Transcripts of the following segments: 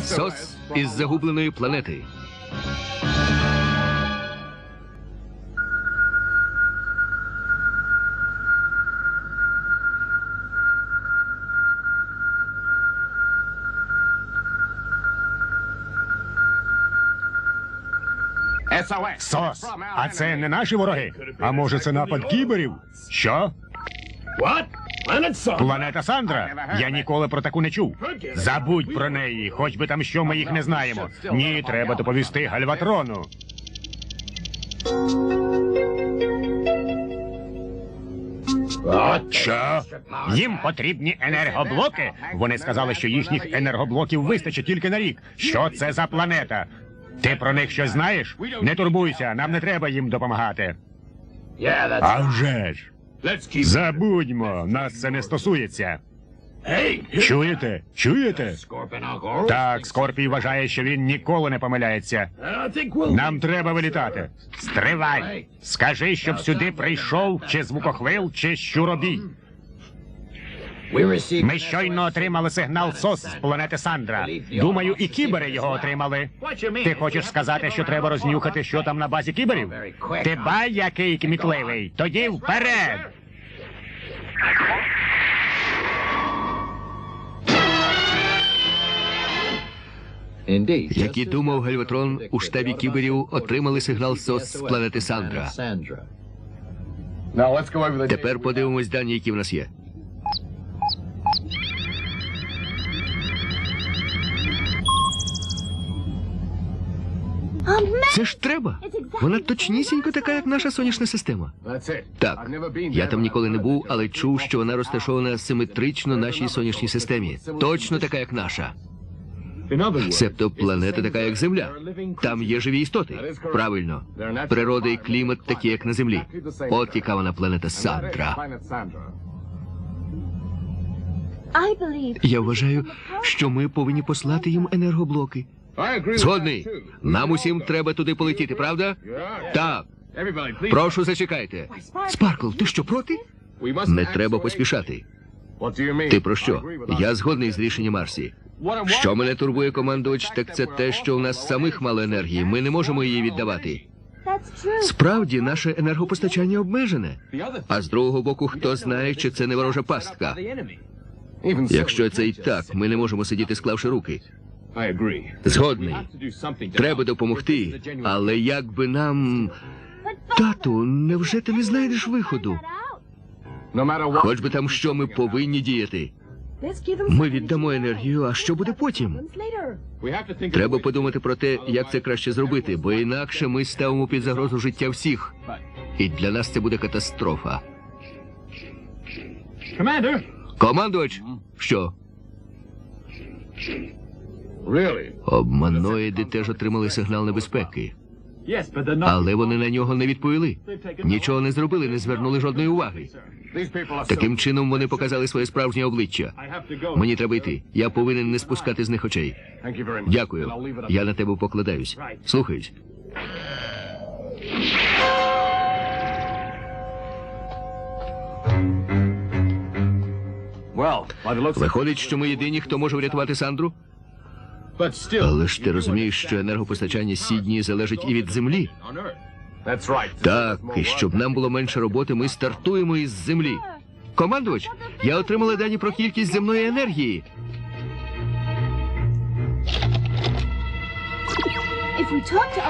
Сос із загубленої планети. Сос, а це не наші вороги? А може це напад кіберів? Що? Планета Сандра? Я ніколи про таку не чув. Забудь про неї, хоч би там що ми їх не знаємо. Ні, треба доповісти Гальватрону. Що? Їм потрібні енергоблоки? Вони сказали, що їхніх енергоблоків вистачить тільки на рік. Що це за планета? Ти про них щось знаєш? Не турбуйся, нам не треба їм допомагати. А вже ж. Забудьмо, нас це не стосується. Чуєте? Чуєте? Так, Скорпій вважає, що він ніколи не помиляється. Нам треба вилітати. Стривай! Скажи, щоб сюди прийшов чи звукохвил, чи щуробій. Ми щойно отримали сигнал СОС з планети Сандра. Думаю, і кібери його отримали. Ти хочеш сказати, що треба рознюхати, що там на базі кіберів? Ти бай, який кмітливий. Тоді вперед! Як і думав Гальватрон, у штабі кіберів отримали сигнал СОС з планети Сандра. Тепер подивимось дані, які в нас є. Це ж треба. Вона точнісінько така, як наша сонячна система. Так, я там ніколи не був, але чув, що вона розташована симетрично нашій сонячній системі. Точно така, як наша. Себто планета така, як Земля. Там є живі істоти. Правильно. Природа і клімат такі, як на Землі. От яка вона планета Сандра. Я вважаю, що ми повинні послати їм енергоблоки. Згодний. Нам усім треба туди полетіти, правда? Так. Прошу, зачекайте. Спаркл, ти що проти? Не треба поспішати. Ти про що? Я згодний з рішенням Марсі. Що мене турбує командувач, так це те, що у нас самих мало енергії. Ми не можемо її віддавати. Справді, наше енергопостачання обмежене. А з другого боку, хто знає, чи це не ворожа пастка. Якщо це і так, ми не можемо сидіти, склавши руки. Згодний. Треба допомогти. Але як би нам. Тату, невже ти не знайдеш виходу? Хоч би там що ми повинні діяти. Ми віддамо енергію, а що буде потім? Треба подумати про те, як це краще зробити, бо інакше ми ставимо під загрозу життя всіх. І для нас це буде катастрофа. Командувач, що? Обманоїди теж отримали сигнал небезпеки, але вони на нього не відповіли. Нічого не зробили, не звернули жодної уваги. Таким чином вони показали своє справжнє обличчя. Мені треба йти. Я повинен не спускати з них очей. Дякую. Я на тебе покладаюсь. Слухаюсь. Виходить, що ми єдині, хто може врятувати Сандру? Але ж ти розумієш, що енергопостачання Сідні залежить і від землі. Так, і щоб нам було менше роботи, ми стартуємо із землі. Командувач, я отримала дані про кількість земної енергії.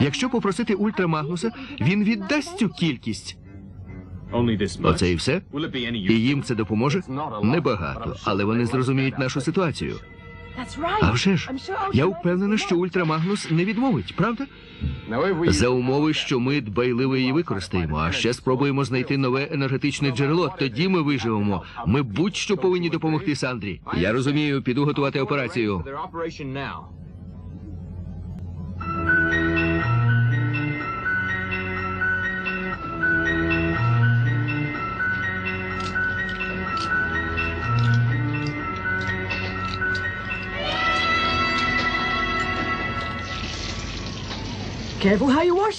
Якщо попросити Ультрамагнуса, він віддасть цю кількість. Оце і все? І їм це допоможе? Небагато, але вони зрозуміють нашу ситуацію. А вже ж, я впевнена, що Ультрамагнус не відмовить, правда? За умови, що ми дбайливо її використаємо, а ще спробуємо знайти нове енергетичне джерело. Тоді ми виживемо. Ми будь-що повинні допомогти Сандрі. Я розумію, піду готувати операцію.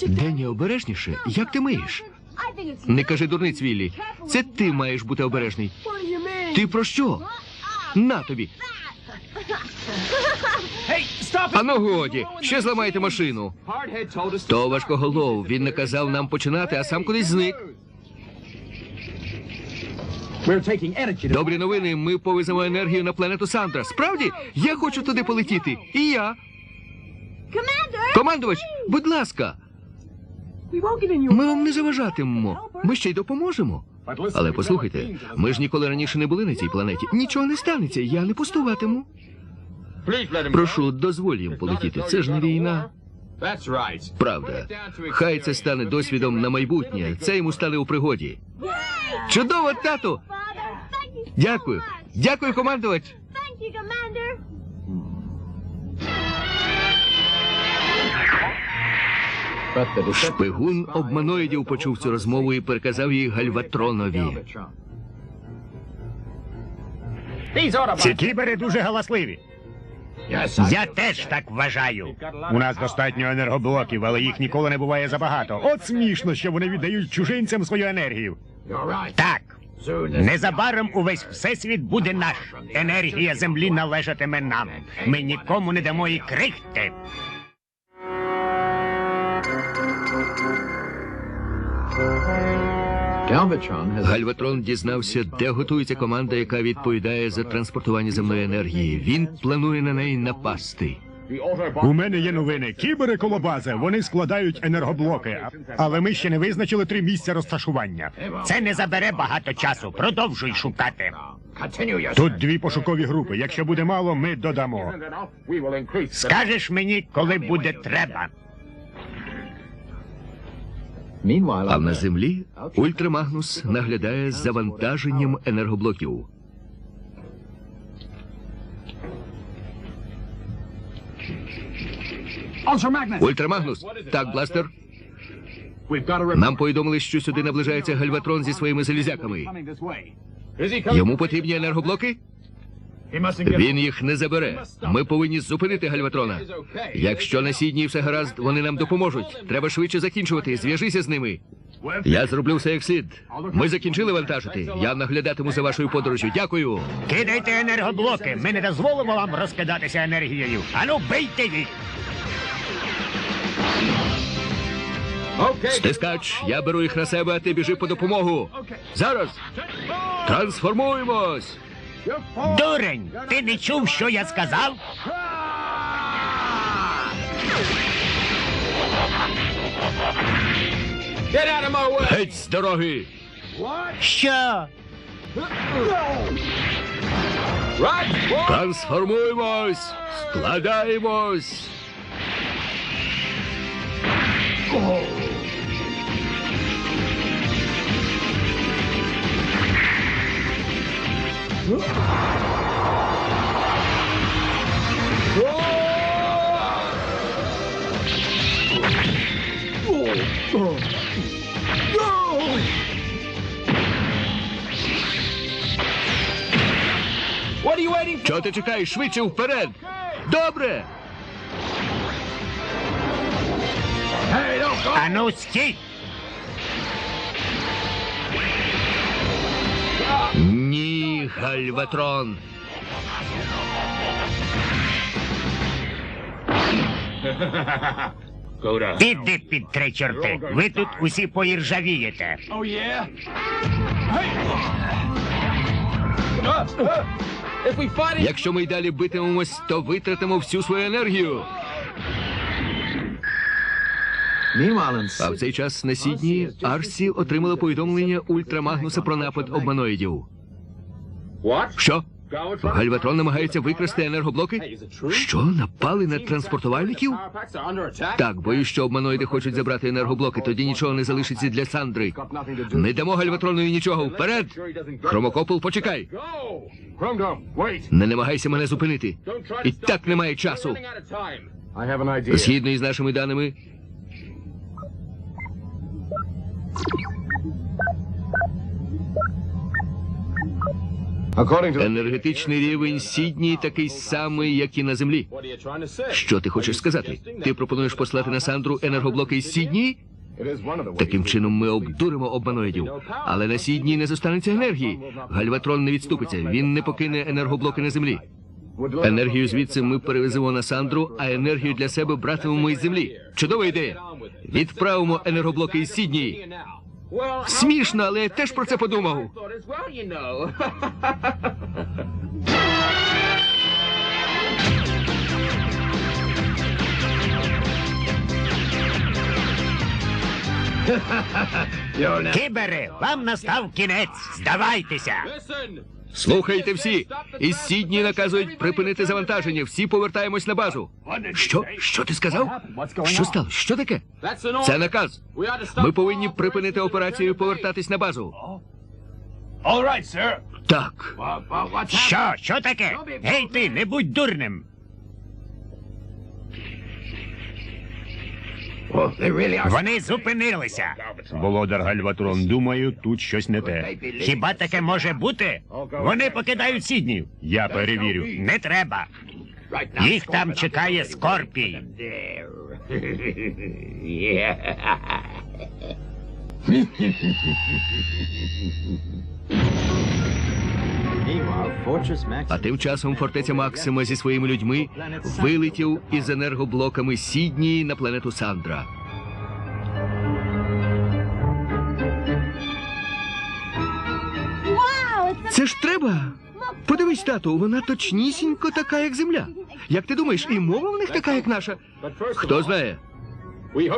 Дені, обережніше. Як ти миєш? Не кажи дурниць, Віллі. Це ти маєш бути обережний. Ти про що? На тобі. А ну годі, ще зламайте машину. То важкоголов. Він наказав нам починати, а сам кудись зник. Добрі новини. Ми повеземо енергію на планету Сандра. Справді, я хочу туди полетіти. І я. Командувач, будь ласка, ми вам не заважатимемо. Ми ще й допоможемо. Але послухайте, ми ж ніколи раніше не були на цій планеті. Нічого не станеться, я не пустуватиму. Прошу, дозволь їм полетіти. Це ж не війна. Правда. Хай це стане досвідом на майбутнє. Це йому стане у пригоді. Чудово, тату! Дякую. Дякую, командувач. Шпигун обманоїдів почув цю розмову і переказав її Гальватронові. Ці кібери дуже галасливі. Я теж так вважаю. У нас достатньо енергоблоків, але їх ніколи не буває забагато. От смішно, що вони віддають чужинцям свою енергію. Так. Незабаром увесь всесвіт буде наш. Енергія землі належатиме нам. Ми нікому не дамо і крихти. Гальватрон дізнався, де готується команда, яка відповідає за транспортування земної енергії. Він планує на неї напасти. У мене є новини. Кібери коло бази. Вони складають енергоблоки. Але ми ще не визначили три місця розташування. Це не забере багато часу. Продовжуй шукати. Тут дві пошукові групи. Якщо буде мало, ми додамо. Скажеш мені, коли буде треба. А на землі Ультрамагнус наглядає за завантаженням енергоблоків. Ультрамагнус, так, бластер. Нам повідомили, що сюди наближається Гальватрон зі своїми залізяками. Йому потрібні енергоблоки? Він їх не забере. Ми повинні зупинити Гальватрона. Якщо на сідні все гаразд, вони нам допоможуть. Треба швидше закінчувати. Зв'яжися з ними. Я зроблю все як слід. Ми закінчили вантажити. Я наглядатиму за вашою подорожю. Дякую. Кидайте енергоблоки. Ми не дозволимо вам розкидатися енергією. Ану, бийте їх. Стискач, я беру їх на себе, а ти біжи по допомогу. Зараз. Трансформуємось. Дурень, ти не чув, що я сказав? Геть з дороги. Що? Трансформуємось. Складаємось. Чого ти чекаєш? Швидше вперед. Добре. Ану, стій! Ні, Гальватрон. Іди під три чорти. Ви тут усі поіржавієте. Якщо ми й далі битимемось, то витратимо всю свою енергію. А в цей час на Сідні Арсі отримала повідомлення Ультрамагнуса про напад обманоїдів. Що? Гальватрон намагається викрасти енергоблоки? Що, напали на транспортувальників? Так, боюсь, що обманоїди хочуть забрати енергоблоки, тоді нічого не залишиться для Сандри. Не дамо Гальватронові нічого. Вперед! Хромокопол, почекай! Не намагайся мене зупинити. І так немає часу. Згідно із нашими даними, енергетичний рівень Сідні такий самий, як і на землі. Що ти хочеш сказати? Ти пропонуєш послати на Сандру енергоблоки із Сідні? Таким чином ми обдуримо обманоїдів. Але на Сідні не зостанеться енергії. Гальватрон не відступиться. Він не покине енергоблоки на землі. Енергію звідси ми перевеземо на Сандру, а енергію для себе братимемо із землі. Чудова ідея. Відправимо енергоблоки із Сіднії. Смішно, але я теж про це подумав. Кібери, вам настав кінець. Здавайтеся. Слухайте всі. Із Сідні наказують припинити завантаження. Всі повертаємось на базу. Що? Що ти сказав? Що сталося? Що таке? Це наказ. Ми повинні припинити операцію і повертатись на базу. Так. Що? Що таке? Гей ти, не будь дурним. Вони зупинилися. Володар Гальватрон, думаю, тут щось не те. Хіба таке може бути? Вони покидають Сіднів. Я перевірю. Не треба. Їх там чекає Скорпій. А тим часом фортеця Максима зі своїми людьми вилетів із енергоблоками Сіднії на планету Сандра. Це ж треба. Подивись, тату, вона точнісінько така, як земля. Як ти думаєш, і мова в них така, як наша? Хто знає?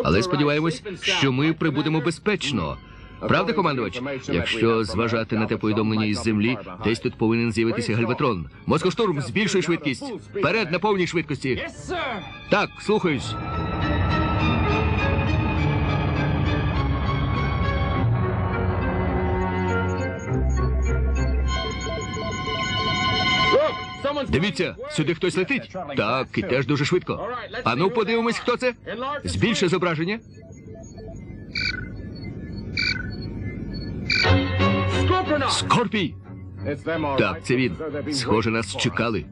Але сподіваємось, що ми прибудемо безпечно. Правда, командувач? Якщо зважати на те повідомлення із землі, десь тут повинен з'явитися гальватрон. Москоштурм, збільшуй швидкість. Вперед на повній швидкості. Так, слухаюсь. Дивіться, сюди хтось летить. Так, і теж дуже швидко. Ану, подивимось, хто це. Збільши зображення. Скорпій! Так, це він. Схоже, нас чекали.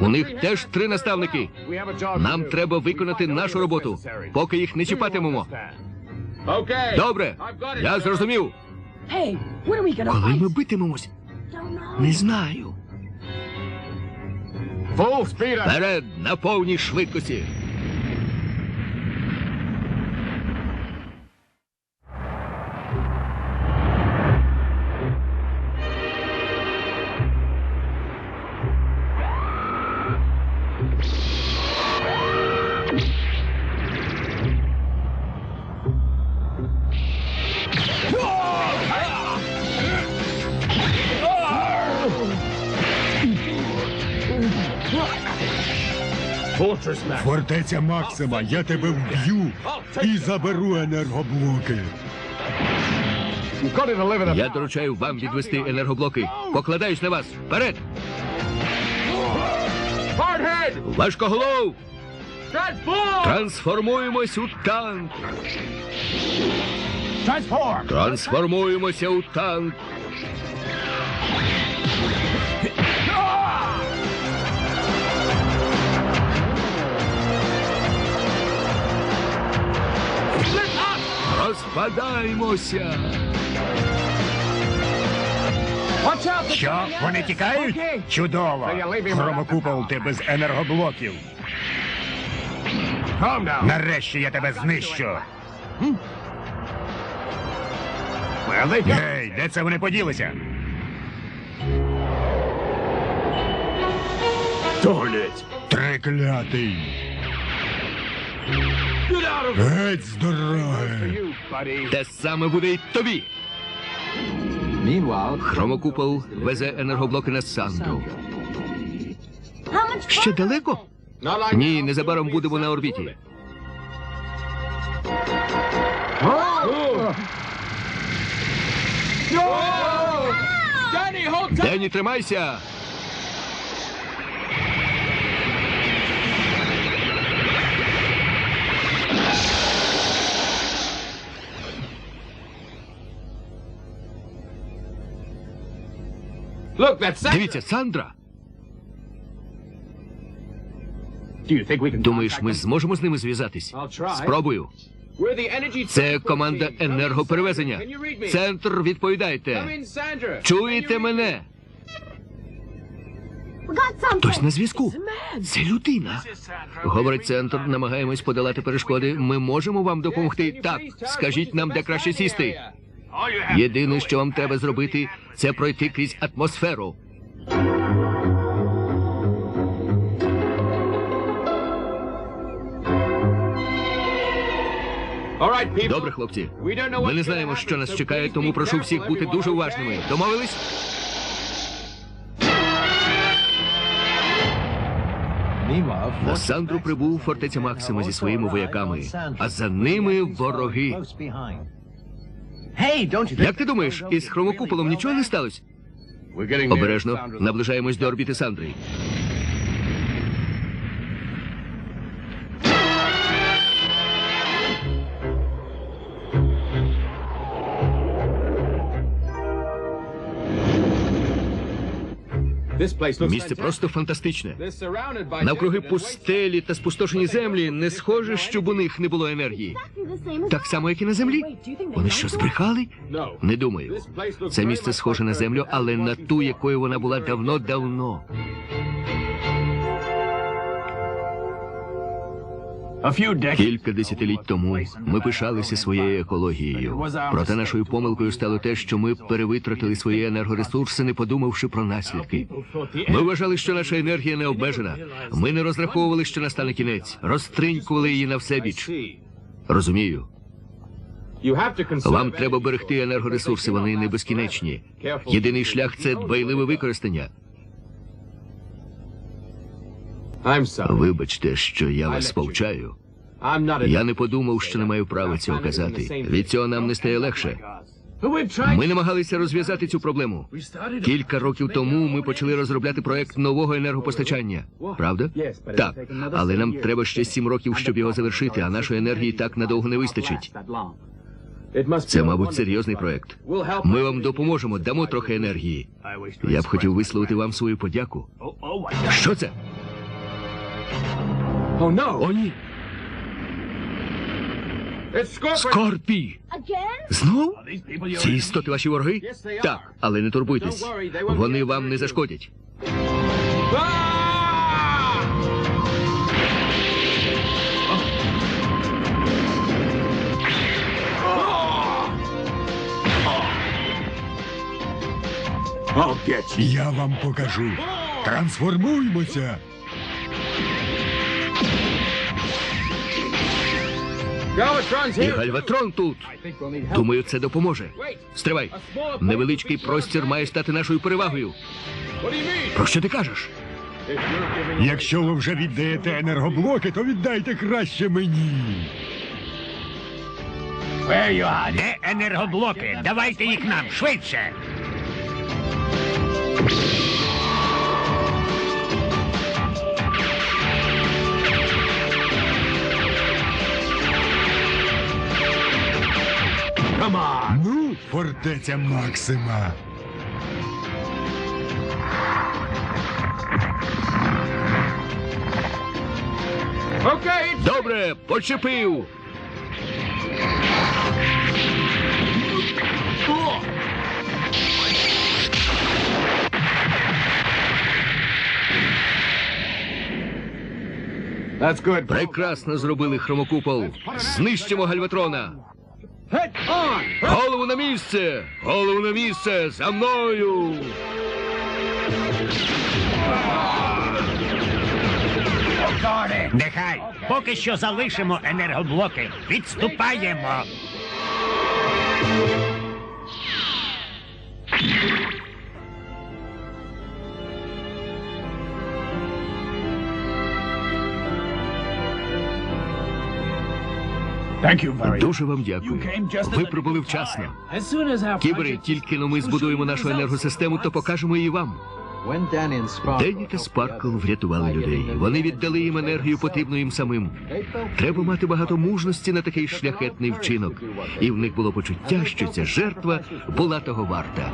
У них теж три наставники. Нам треба виконати нашу роботу, поки їх не чіпатимемо. Добре, я зрозумів. Коли ми битимемось? Не знаю. Вперед на повній швидкості. Фортеця Максима, я тебе вб'ю і заберу енергоблоки. Я доручаю вам відвести енергоблоки. Покладаюсь на вас. Вперед! Важкоголов! Трансформуємось у танк! Трансформуємося у танк! Розпадаємося! Що? Вони тікають? Чудово. Хромокупол, ти без енергоблоків. Нарешті я тебе знищу. Гей, де це вони поділися? Триклятий. Геть з дороги. Те саме буде й тобі. Хромокупол везе енергоблоки на Сандру. Ще далеко? Ні, незабаром будемо на орбіті. Дені, тримайся! Дивіться, Сандра! Думаєш, ми зможемо з ними зв'язатись? Спробую. Це команда енергоперевезення. Центр, відповідайте. Чуєте мене? Хтось на зв'язку. Це людина. Говорить центр, намагаємось подолати перешкоди. Ми можемо вам допомогти. Так, скажіть нам, де краще сісти. Єдине, що вам треба зробити, це пройти крізь атмосферу. Добре, хлопці. Ми не знаємо, що нас чекає, тому прошу всіх бути дуже уважними. Домовились? На Сандру прибув фортеця Максима зі своїми вояками, а за ними вороги. Як ти думаєш, із хромокуполом нічого не сталося? Обережно наближаємось до орбіти Сандри. Місце просто фантастичне. Навкруги пустелі та спустошені землі не схоже, щоб у них не було енергії. Так само, як і на землі. Вони що, збрехали? Не думаю. Це місце схоже на землю, але на ту, якою вона була давно-давно. Кілька десятиліть тому ми пишалися своєю екологією. Проте нашою помилкою стало те, що ми перевитратили свої енергоресурси, не подумавши про наслідки. Ми вважали, що наша енергія не обмежена. Ми не розраховували, що настане кінець, розтринькували її на все біч. Розумію. Вам треба берегти енергоресурси, вони не безкінечні. Єдиний шлях це дбайливе використання. Вибачте, що я вас повчаю. Я не подумав, що не маю права цього казати. Від цього нам не стає легше. Ми намагалися розв'язати цю проблему. Кілька років тому ми почали розробляти проект нового енергопостачання. Правда? Так. Але нам треба ще сім років, щоб його завершити, а нашої енергії так надовго не вистачить. Це, мабуть, серйозний проект. Ми вам допоможемо, дамо трохи енергії. Я б хотів висловити вам свою подяку. Що це? О, ні. Скорпі! Знов? Ці істоти ваші вороги? Так, але не турбуйтесь. Вони вам не зашкодять. Я вам покажу. Трансформуймося. І Гальватрон тут. Думаю, це допоможе. Стривай. Невеличкий простір має стати нашою перевагою. Про що ти кажеш? Якщо ви вже віддаєте енергоблоки, то віддайте краще мені. Де енергоблоки? Давайте їх нам швидше. Ну, фортеця Максима. Добре, почепив. Прекрасно зробили хромокупол. Знищимо гальватрона. Голову на місце! Голову на місце! За мною! Нехай. Поки що залишимо енергоблоки. Відступаємо. Дуже вам дякую. Ви прибули вчасно. Кібери, тільки но ми збудуємо нашу енергосистему, то покажемо її вам. Денні та Спаркл врятували людей. Вони віддали їм енергію, потрібну їм самим. Треба мати багато мужності на такий шляхетний вчинок. І в них було почуття, що ця жертва була того варта.